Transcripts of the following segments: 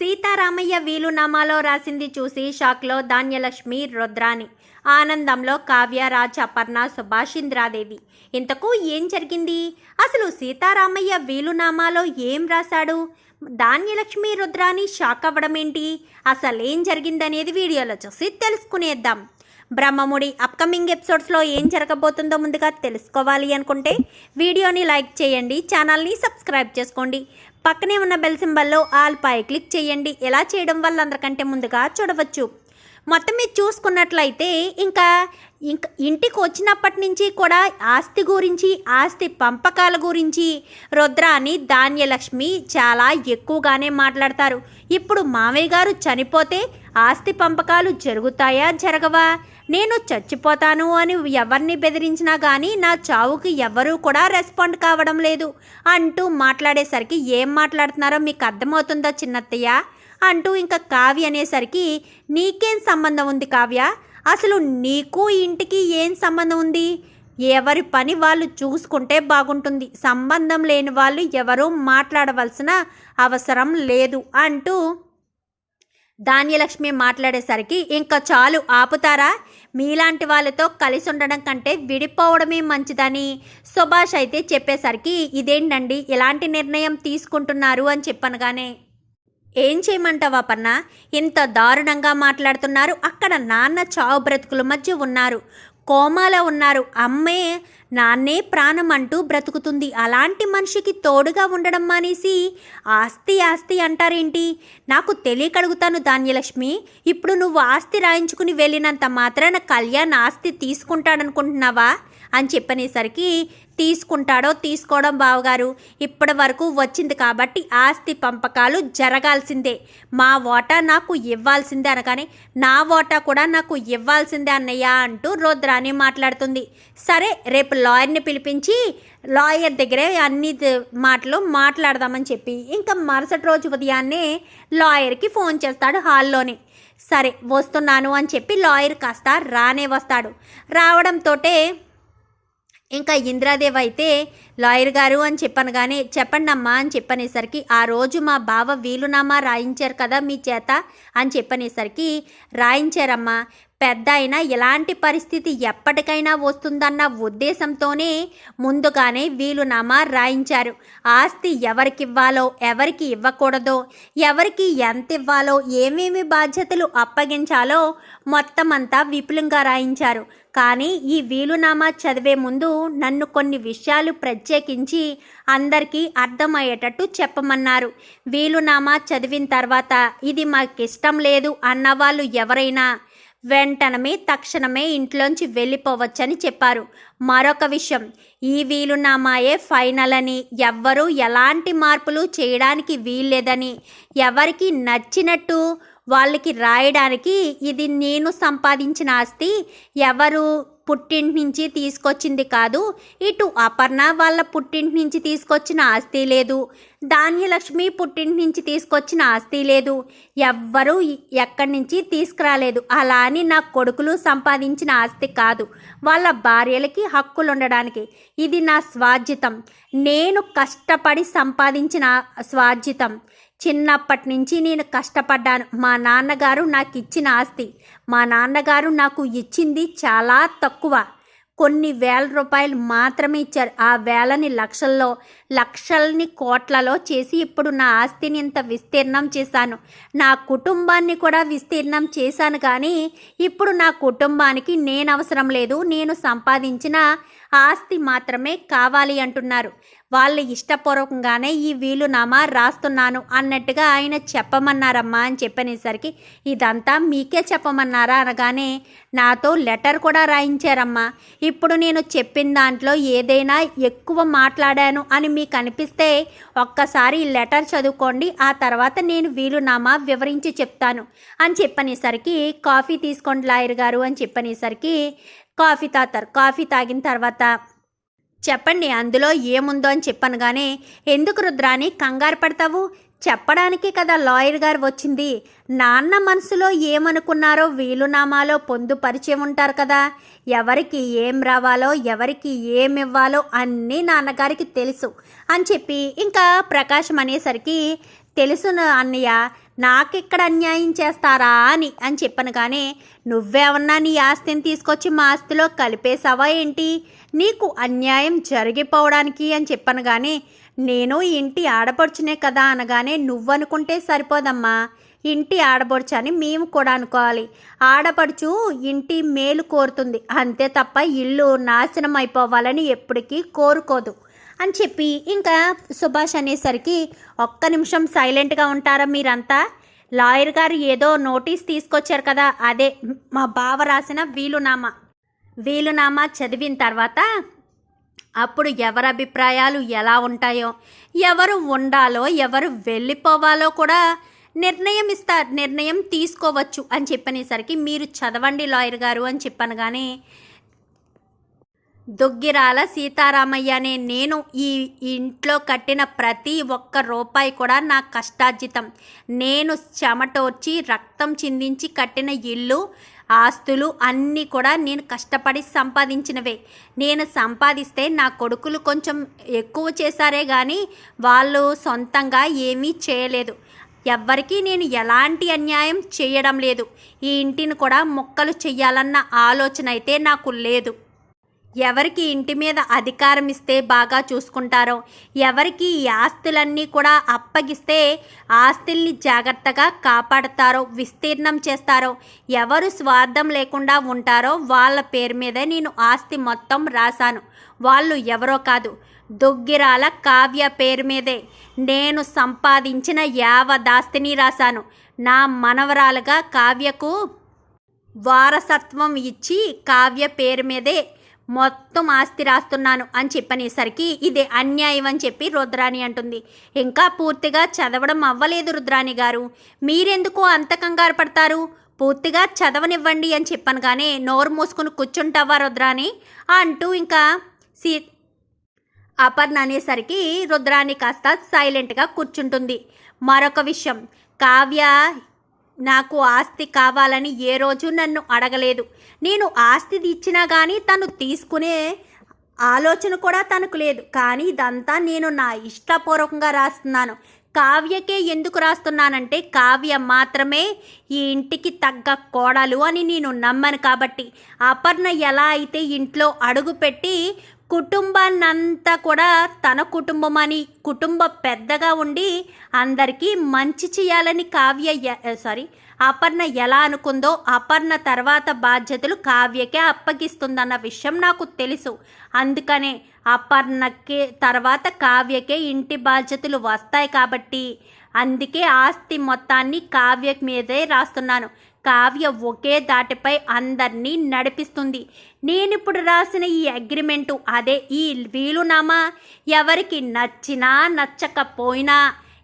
సీతారామయ్య వీలునామాలో రాసింది చూసి షాక్లో ధాన్యలక్ష్మి రుద్రాని ఆనందంలో కావ్య రాజ్ అపర్ణ సుభాషింద్రాదేవి ఇంతకు ఏం జరిగింది? అసలు సీతారామయ్య వీలునామాలో ఏం రాశాడు? ధాన్యలక్ష్మి రుద్రాని షాక్ అవ్వడం ఏంటి అసలేం జరిగిందనేది వీడియోలో చూసి తెలుసుకునేద్దాం. బ్రహ్మముడి అప్కమింగ్ ఎపిసోడ్స్లో ఏం జరగబోతుందో ముందుగా తెలుసుకోవాలి అనుకుంటే వీడియోని లైక్ చేయండి ఛానల్ని సబ్స్క్రైబ్ చేసుకోండి. పక్కనే ఉన్న బెల్ సింబల్లో ఆల్ పై క్లిక్ చేయండి. ఎలా చేయడం వల్ల అందరికంటే ముందుగా చూడవచ్చు. మొత్తం మీరు చూసుకున్నట్లయితే ఇంకా ఇంకా ఇంటికి వచ్చినప్పటి నుంచి కూడా ఆస్తి గురించి ఆస్తి పంపకాల గురించి రుద్రాని ధాన్యలక్ష్మి చాలా ఎక్కువగానే మాట్లాడతారు. ఇప్పుడు మామయ్య గారు చనిపోతే ఆస్తి పంపకాలు జరుగుతాయా జరగవా? నేను చచ్చిపోతాను అని ఎవరిని బెదిరించినా కానీ నా చావుకి ఎవరూ కూడా రెస్పాండ్ కావడం లేదు. అంటూ మాట్లాడేసరికి ఏం మాట్లాడుతున్నారో మీకు అర్థమవుతుందా చిన్నత్తయ్య? అంటూ ఇంకా కావ్య అనేసరికి నీకేం సంబంధం ఉంది కావ్య? అసలు నీకు ఇంటికి ఏం సంబంధం ఉంది? ఎవరి పని వాళ్ళు చూసుకుంటే బాగుంటుంది. సంబంధం లేని వాళ్ళు ఎవరూ మాట్లాడవలసిన అవసరం లేదు అంటూ ధాన్యలక్ష్మి మాట్లాడేసరికి ఇంకా చాలు ఆపుతారా? మీలాంటి వాళ్ళతో కలిసి ఉండడం కంటే విడిపోవడమే మంచిదని సుభాష్ అయితే చెప్పేసరికి ఇదేంటండి? ఎలాంటి నిర్ణయం తీసుకుంటున్నారు అని చెప్పనగానే ఏం చేయమంటావా పన్న ఇంత దారుణంగా మాట్లాడుతున్నారు. అక్కడ నాన్న చావు బ్రతుకుల మధ్య ఉన్నారు. కోమాలో ఉన్నారు. అమ్మే నాన్నే ప్రాణం అంటూ బ్రతుకుతుంది. అలాంటి మనిషికి తోడుగా ఉండడం మానేసి ఆస్తి ఆస్తి అంటారేంటి? నాకు తెలియకడుగుతాను ధాన్యలక్ష్మి. ఇప్పుడు నువ్వు ఆస్తి రాయించుకుని వెళ్ళినంత మాత్రాన కళ్యాణ్ ఆస్తి తీసుకుంటాడనుకుంటున్నావా? అని చెప్పనేసరికి తీసుకుంటాడో తీసుకోవడం బావగారు. ఇప్పటి వరకు వచ్చింది కాబట్టి ఆస్తి పంపకాలు జరగాల్సిందే. మా ఓటా నాకు ఇవ్వాల్సిందే అనగానే నా ఓటా కూడా నాకు ఇవ్వాల్సిందే అన్నయ్య అంటూ రుద్రాని మాట్లాడుతుంది. సరే రేపు లాయర్ని పిలిపించి లాయర్ దగ్గరే అన్ని మాటలు మాట్లాడదామని చెప్పి ఇంకా మరుసటి రోజు ఉదయాన్నే లాయర్కి ఫోన్ చేస్తాడు హాల్లోనే. సరే వస్తున్నాను అని చెప్పి లాయర్ కాస్త రానే వస్తాడు. రావడంతోటే ఇంకా ఇంద్రాదేవి అయితే లాయర్ గారు అని చెప్పాను కానీ చెప్పండి అమ్మా అని చెప్పనేసరికి ఆ రోజు మా బావ వీలునామా రాయించారు కదా మీ చేత అని చెప్పనేసరికి రాయించారమ్మా. పెద్ద అయినా ఎలాంటి పరిస్థితి ఎప్పటికైనా వస్తుందన్న ఉద్దేశంతోనే ముందుగానే వీలునామా రాయించారు. ఆస్తి ఎవరికి ఇవ్వాలో ఎవరికి ఇవ్వకూడదో ఎవరికి ఎంత ఇవ్వాలో ఏమేమి బాధ్యతలు అప్పగించాలో మొత్తం అంతా విపులంగా రాయించారు. కానీ ఈ వీలునామా చదివే ముందు నన్ను కొన్ని విషయాలు ప్రత్యేకించి అందరికీ అర్థమయ్యేటట్టు చెప్పమన్నారు. వీలునామా చదివిన తర్వాత ఇది మాకిష్టం లేదు అన్నవాళ్ళు ఎవరైనా వెంటనే తక్షణమే ఇంట్లోంచి వెళ్ళిపోవచ్చని చెప్పారు. మరొక విషయం ఈ వీలునామాయే ఫైనల్ అని ఎవ్వరూ ఎలాంటి మార్పులు చేయడానికి వీల్లేదని ఎవరికి నచ్చినట్టు వాళ్ళకి రాయడానికి ఇది నేను సంపాదించిన ఆస్తి ఎవరు పుట్టింటి నుంచి తీసుకొచ్చింది కాదు ఇటు అపర్ణ వాళ్ళ పుట్టింటి నుంచి తీసుకొచ్చిన ఆస్తి లేదు ధాన్యలక్ష్మి పుట్టింటి నుంచి తీసుకొచ్చిన ఆస్తి లేదు ఎవ్వరూ ఎక్కడి నుంచి తీసుకురాలేదు అలా అని నా కొడుకులు సంపాదించిన ఆస్తి కాదు వాళ్ళ భార్యలకి హక్కులు ఉండడానికి ఇది నా స్వార్జితం. నేను కష్టపడి సంపాదించిన స్వార్జితం. చిన్నప్పటి నుంచి నేను కష్టపడ్డాను. మా నాన్నగారు నాకు ఇచ్చిన ఆస్తి. మా నాన్నగారు నాకు ఇచ్చింది చాలా తక్కువ. కొన్ని వేల రూపాయలు మాత్రమే ఇచ్చారు. ఆ వేలని లక్షల్లో లక్షల్ని కోట్లలో చేసి ఇప్పుడు నా ఆస్తిని ఇంత విస్తీర్ణం చేశాను. నా కుటుంబాన్ని కూడా విస్తీర్ణం చేశాను కానీ ఇప్పుడు నా కుటుంబానికి నేను అవసరం లేదు. నేను సంపాదించిన ఆస్తి మాత్రమే కావాలి అంటున్నారు. వాళ్ళ ఇష్టపూర్వకంగానే ఈ వీలునామా రాస్తున్నాను అన్నట్టుగా ఆయన చెప్పమన్నారమ్మా అని చెప్పనేసరికి ఇదంతా మీకే చెప్పమన్నారా అనగానే నాతో లెటర్ కూడా రాయించారమ్మా. ఇప్పుడు నేను చెప్పిన దాంట్లో ఏదైనా ఎక్కువ మాట్లాడాను అని మీకు అనిపిస్తే ఒక్కసారి ఈ లెటర్ చదువుకోండి ఆ తర్వాత నేను వీలునామా వివరించి చెప్తాను అని చెప్పనేసరికి కాఫీ తీసుకోండి లాయర్ గారు అని చెప్పనేసరికి కాఫీ తాతారు. కాఫీ తాగిన తర్వాత చెప్పండి అందులో ఏముందో అని చెప్పనగానే ఎందుకు రుద్రాని కంగారు పడతావు? చెప్పడానికే కదా లాయర్ గారు వచ్చింది. నాన్న మనసులో ఏమనుకున్నారో వీలునామాలో పొందుపరిచే ఉంటారు కదా. ఎవరికి ఏం రావాలో ఎవరికి ఏం ఇవ్వాలో అన్నీ నాన్నగారికి తెలుసు అని చెప్పి ఇంకా ప్రకాశం అనేసరికి తెలుసును అన్నయ్య నాకిక్కడ అన్యాయం చేస్తారా అని అని చెప్పాను కానీ నువ్వేమన్నా నీ ఆస్తిని తీసుకొచ్చి మా ఆస్తిలో కలిపేసావా ఏంటి? నీకు అన్యాయం జరిగిపోవడానికి అని చెప్పాను కానీ నేను ఇంటి ఆడపడుచునే కదా అనగానే నువ్వనుకుంటే సరిపోదమ్మా. ఇంటి ఆడపడుచు అని మేము కూడా అనుకోవాలి. ఆడపడుచు ఇంటి మేలు కోరుతుంది. అంతే తప్ప ఇల్లు నాశనం అయిపోవాలని ఎప్పటికీ కోరుకోదు. అని చెప్పి ఇంకా సుభాష్ అనేసరికి ఒక్క నిమిషం సైలెంట్గా ఉంటారా మీరంతా? లాయర్ గారు ఏదో నోటీస్ తీసుకొచ్చారు కదా అదే మా బావ రాసిన వీలునామా. వీలునామా చదివిన తర్వాత అప్పుడు ఎవరి అభిప్రాయాలు ఎలా ఉంటాయో ఎవరు ఉండాలో ఎవరు వెళ్ళిపోవాలో కూడా నిర్ణయం ఇస్తారు నిర్ణయం తీసుకోవచ్చు అని చెప్పనేసరికి మీరు చదవండి లాయర్ గారు అని చెప్పాను కానీ దొగ్గిరాల సీతారామయ్య అనే నేను ఈ ఇంట్లో కట్టిన ప్రతి ఒక్క రూపాయి కూడా నా కష్టార్జితం. నేను చెమటోర్చి రక్తం చిందించి కట్టిన ఇల్లు ఆస్తులు అన్నీ కూడా నేను కష్టపడి సంపాదించినవే. నేను సంపాదిస్తే నా కొడుకులు కొంచెం ఎక్కువ చేశారే కానీ వాళ్ళు సొంతంగా ఏమీ చేయలేదు. ఎవ్వరికీ నేను ఎలాంటి అన్యాయం చేయడం లేదు. ఈ ఇంటిని కూడా మొక్కలు చెయ్యాలన్న ఆలోచన అయితే నాకు లేదు. ఎవరికి ఇంటి మీద అధికారం ఇస్తే బాగా చూసుకుంటారో ఎవరికి ఈ ఆస్తులన్నీ కూడా అప్పగిస్తే ఆస్తుల్ని జాగ్రత్తగా కాపాడతారో విస్తీర్ణం చేస్తారో ఎవరు స్వార్థం లేకుండా ఉంటారో వాళ్ళ పేరు మీదే నేను ఆస్తి మొత్తం రాశాను. వాళ్ళు ఎవరో కాదు దొగ్గిరాల కావ్య పేరు మీదే నేను సంపాదించిన యావదాస్తిని రాశాను. నా మనవరాలుగా కావ్యకు వారసత్వం ఇచ్చి కావ్య పేరు మీదే మొత్తం ఆస్తి రాస్తున్నాను అని చెప్పనేసరికి ఇదే అన్యాయం అని చెప్పి రుద్రాణి అంటుంది. ఇంకా పూర్తిగా చదవడం అవ్వలేదు రుద్రాణి గారు. మీరెందుకు అంత కంగారు పడతారు? పూర్తిగా చదవనివ్వండి అని చెప్పాను కానీ నోరు మూసుకుని కూర్చుంటావా రుద్రాణి? అంటూ ఇంకా సీ అపర్ణ అనేసరికి రుద్రాణి కాస్త సైలెంట్గా కూర్చుంటుంది. మరొక విషయం. కావ్య నాకు ఆస్తి కావాలని ఏ రోజు నన్ను అడగలేదు. నేను ఆస్తి ఇచ్చినా కానీ తను తీసుకునే ఆలోచన కూడా తనకు లేదు. కానీ ఇదంతా నేను నా ఇష్టపూర్వకంగా రాస్తున్నాను. కావ్యకే ఎందుకు రాస్తున్నానంటే కావ్య మాత్రమే ఈ ఇంటికి తగ్గ కోడలు అని నేను నమ్మను కాబట్టి. అపర్ణ ఎలా అయితే ఇంట్లో అడుగుపెట్టి కుటుంబాన్నంతా కూడా తన కుటుంబం అని కుటుంబ పెద్దగా ఉండి అందరికీ మంచి చేయాలని కావ్య సారీ అపర్ణ ఎలా అనుకుందో అపర్ణ తర్వాత బాధ్యతలు కావ్యకే అప్పగిస్తుందన్న విషయం నాకు తెలుసు. అందుకనే అపర్ణకి తర్వాత కావ్యకే ఇంటి బాధ్యతలు వస్తాయి కాబట్టి అందుకే ఆస్తి మొత్తాన్ని కావ్య మీదే రాస్తున్నాను. కావ్య ఒకే దాటిపై అందరినీ నడిపిస్తుంది. నేను ఇప్పుడు రాసిన ఈ అగ్రిమెంటు అదే ఈ వీలునామా? ఎవరికి నచ్చినా నచ్చకపోయినా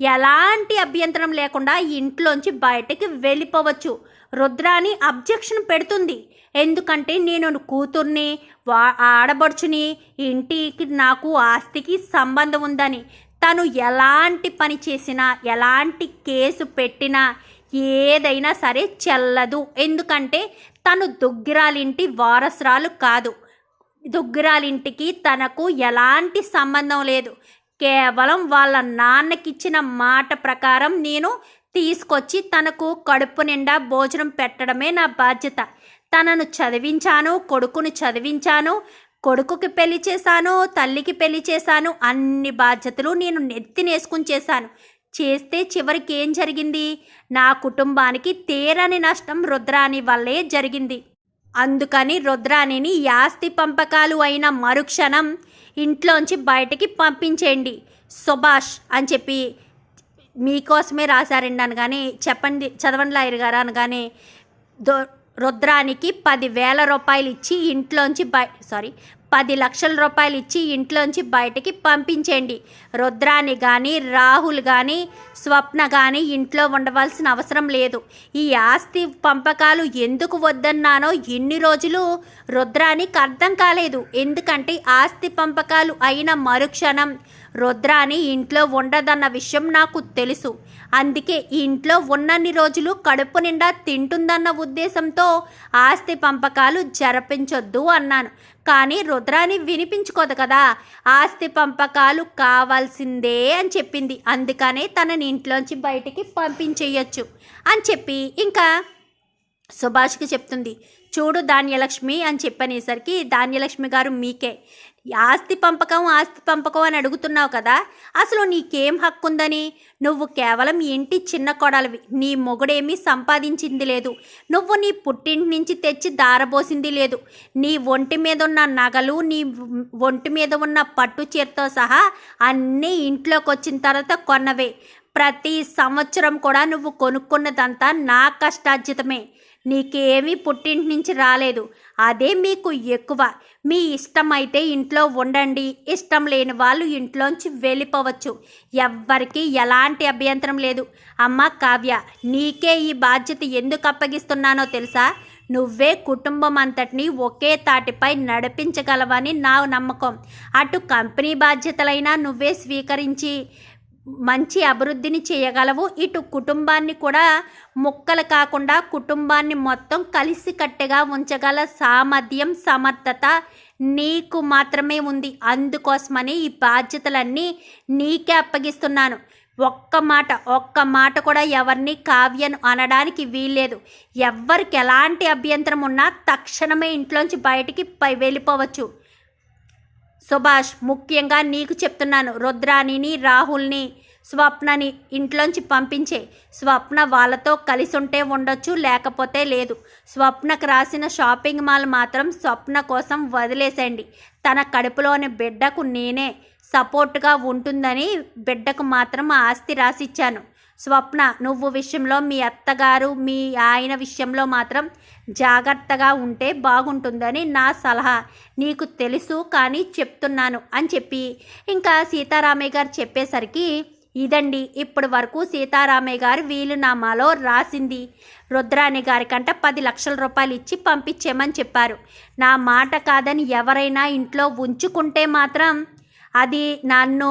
ఎలాంటి అభ్యంతరం లేకుండా ఇంట్లోంచి బయటకి వెళ్ళిపోవచ్చు. రుద్రాని అబ్జెక్షన్ పెడుతుంది. ఎందుకంటే నేను కూతుర్ని వా ఆడబడుచుని ఇంటికి నాకు ఆస్తికి సంబంధం ఉందని. తను ఎలాంటి పని చేసినా ఎలాంటి కేసు పెట్టినా ఏదైనా సరే చెల్లదు. ఎందుకంటే తను దుగ్గిరాలింటి వారసురాలు కాదు. దుగ్గిరాలింటికి తనకు ఎలాంటి సంబంధం లేదు. కేవలం వాళ్ళ నాన్నకిచ్చిన మాట ప్రకారం నేను తీసుకొచ్చి తనకు కడుపు నిండా భోజనం పెట్టడమే నా బాధ్యత. తనను చదివించాను కొడుకును చదివించాను కొడుకుకి పెళ్ళి చేశాను తల్లికి పెళ్ళి చేశాను అన్ని బాధ్యతలు నేను నెత్తినేసుకుని చేశాను. చేస్తే చివరికి ఏం జరిగింది? నా కుటుంబానికి తీరని నష్టం రుద్రాణి వల్లే జరిగింది. అందుకని రుద్రాణిని యాస్తి పంపకాలు అయిన మరుక్షణం ఇంట్లోంచి బయటికి పంపించేయండి. సుభాష్ అని చెప్పి మీకోసమే రాశారండి అనగానే చెప్పండి చదవండి లాయర్ గారు అనగానే దో రుద్రానికి పదివేల రూపాయలు ఇచ్చి ఇంట్లోంచి బయ సారీ పది లక్షల రూపాయలు ఇచ్చి ఇంట్లోంచి బయటికి పంపించండి. రుద్రాని కానీ రాహుల్ కానీ స్వప్న కానీ ఇంట్లో ఉండవలసిన అవసరం లేదు. ఈ ఆస్తి పంపకాలు ఎందుకు వద్దన్నానో ఎన్ని రోజులు రుద్రానికి అర్థం కాలేదు. ఎందుకంటే ఆస్తి పంపకాలు అయిన మరుక్షణం రుద్రాని ఇంట్లో ఉండదన్న విషయం నాకు తెలుసు. అందుకే ఈ ఇంట్లో ఉన్నన్ని రోజులు కడుపు నిండా తింటుందన్న ఉద్దేశంతో ఆస్తి పంపకాలు జరిపించొద్దు అన్నాను. కానీ రుద్రాని వినిపించుకోదు కదా. ఆస్తి పంపకాలు కావాల్సిందే అని చెప్పింది. అందుకనే తనని ఇంట్లోంచి బయటికి పంపించేయచ్చు అని చెప్పి ఇంకా సుభాష్కి చెప్తుంది. చూడు ధాన్యలక్ష్మి అని చెప్పనేసరికి ధాన్యలక్ష్మి గారు మీకే. ఆస్తి పంపకం ఆస్తి పంపకం అని అడుగుతున్నావు కదా అసలు నీకేం హక్కు ఉందని నువ్వు కేవలం ఇంటి చిన్న కొడలివి. నీ మొగుడేమీ సంపాదించింది లేదు. నువ్వు నీ పుట్టింటి నుంచి తెచ్చి దారబోసింది లేదు. నీ ఒంటి మీద ఉన్న నగలు నీ ఒంటి మీద ఉన్న పట్టు చీరతో సహా అన్నీ ఇంట్లోకి వచ్చిన తర్వాత కొన్నవే. ప్రతి సంవత్సరం కూడా నువ్వు కొనుక్కున్నదంతా నా కష్టార్జితమే. నీకేమీ పుట్టింటి నుంచి రాలేదు. అదే మీకు ఎక్కువ. మీ ఇష్టమైతే ఇంట్లో ఉండండి. ఇష్టం లేని వాళ్ళు ఇంట్లోంచి వెళ్ళిపోవచ్చు. ఎవ్వరికి ఎలాంటి అభ్యంతరం లేదు. అమ్మ కావ్య నీకే ఈ బాధ్యత ఎందుకు అప్పగిస్తున్నానో తెలుసా? నువ్వే కుటుంబం అంతటిని ఒకే తాటిపై నడిపించగలవని నా నమ్మకం. అటు కంపెనీ బాధ్యతలైనా నువ్వే స్వీకరించి మంచి అభివృద్ధిని చేయగలవు. ఇటు కుటుంబాన్ని కూడా ముక్కలు కాకుండా కుటుంబాన్ని మొత్తం కలిసికట్టుగా ఉంచగల సామర్థ్యం సమర్థత నీకు మాత్రమే ఉంది. అందుకోసమని ఈ బాధ్యతలన్నీ నీకే అప్పగిస్తున్నాను. ఒక్క మాట ఒక్క మాట కూడా ఎవరిని కావ్యను అనడానికి వీల్లేదు. ఎవ్వరికి ఎలాంటి అభ్యంతరం ఉన్నా తక్షణమే ఇంట్లోంచి బయటికి పై వెళ్ళిపోవచ్చు. సుభాష్ ముఖ్యంగా నీకు చెప్తున్నాను రుద్రాణిని రాహుల్ని స్వప్నని ఇంట్లోంచి పంపించే. స్వప్న వాళ్ళతో కలిసి ఉంటే ఉండొచ్చు లేకపోతే లేదు. స్వప్నకు రాసిన షాపింగ్ మాల్ మాత్రం స్వప్న కోసం వదిలేసేయండి. తన కడుపులోని బిడ్డకు నేనే సపోర్ట్గా ఉంటుందని బిడ్డకు మాత్రం ఆస్తి రాసిచ్చాను. స్వప్న నువ్వు విషయంలో మీ అత్తగారు మీ ఆయన విషయంలో మాత్రం జాగ్రత్తగా ఉంటే బాగుంటుందని నా సలహా. నీకు తెలుసు కానీ చెప్తున్నాను అని చెప్పి ఇంకా సీతారామయ్య గారు చెప్పేసరికి ఇదండి ఇప్పటి వరకు సీతారామయ్య గారు వీలునామాలో రాసింది. రుద్రాణి గారికంట పది లక్షల రూపాయలు ఇచ్చి పంపించేమని చెప్పారు. నా మాట కాదని ఎవరైనా ఇంట్లో ఉంచుకుంటే మాత్రం అది నన్ను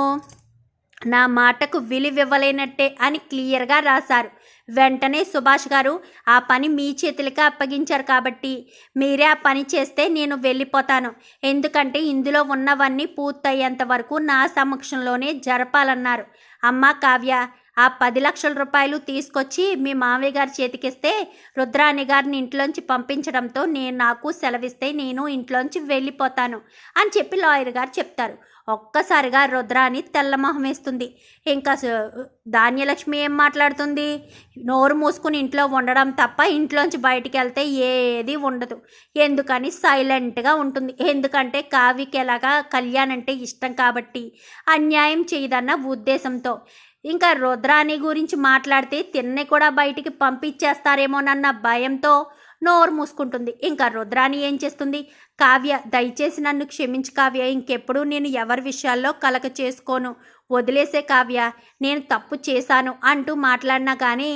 నా మాటకు విలువివ్వలేనట్టే అని క్లియర్గా రాశారు. వెంటనే సుభాష్ గారు ఆ పని మీ చేతులకి అప్పగించారు కాబట్టి మీరే ఆ పని చేస్తే నేను వెళ్ళిపోతాను. ఎందుకంటే ఇందులో ఉన్నవన్నీ పూర్తయ్యేంత వరకు నా సమక్షంలోనే జరపాలన్నారు. అమ్మ కావ్య ఆ పది లక్షల రూపాయలు తీసుకొచ్చి మీ మామయ్య గారి చేతికిస్తే రుద్రాణి గారిని ఇంట్లోంచి పంపించడంతో నేను నాకు సెలవిస్తే నేను ఇంట్లోంచి వెళ్ళిపోతాను అని చెప్పి లాయర్ గారు చెప్తారు. ఒక్కసారిగా రుద్రాని తెల్లమొహం వేస్తుంది. ఇంకా ధాన్యలక్ష్మి ఏం మాట్లాడుతుంది? నోరు మూసుకుని ఇంట్లో ఉండడం తప్ప ఇంట్లోంచి బయటికి వెళ్తే ఏది ఉండదు. ఎందుకని సైలెంట్గా ఉంటుంది. ఎందుకంటే కావ్యకి ఎలాగా కళ్యాణ్ అంటే ఇష్టం కాబట్టి అన్యాయం చేయదన్న ఉద్దేశంతో. ఇంకా రుద్రాని గురించి మాట్లాడితే తిన్నే కూడా బయటికి పంపించేస్తారేమోనన్న భయంతో నోరు మూసుకుంటుంది. ఇంకా రుద్రాణి ఏం చేస్తుంది? కావ్య దయచేసి నన్ను క్షమించు కావ్య ఇంకెప్పుడు నేను ఎవరి విషయాల్లో కలక చేసుకోను. వదిలేసే కావ్య నేను తప్పు చేశాను అంటూ మాట్లాడినా కానీ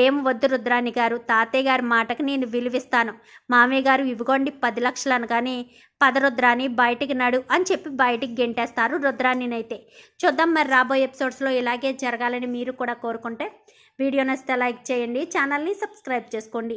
ఏం వద్దు రుద్రాణి గారు. తాతయ్య గారి మాటకు నేను విలువిస్తాను. మామయ్య గారు ఇవ్వగొండి పది లక్షలు అనగానే పద రుద్రాణి బయటికి నడు అని చెప్పి బయటికి గెంటేస్తారు రుద్రాణినైతే. చూద్దాం మరి రాబోయే ఎపిసోడ్స్లో ఇలాగే జరగాలని మీరు కూడా కోరుకుంటే. వీడియో నచ్చితే లైక్ చేయండి ఛానల్ని సబ్స్క్రైబ్ చేసుకోండి.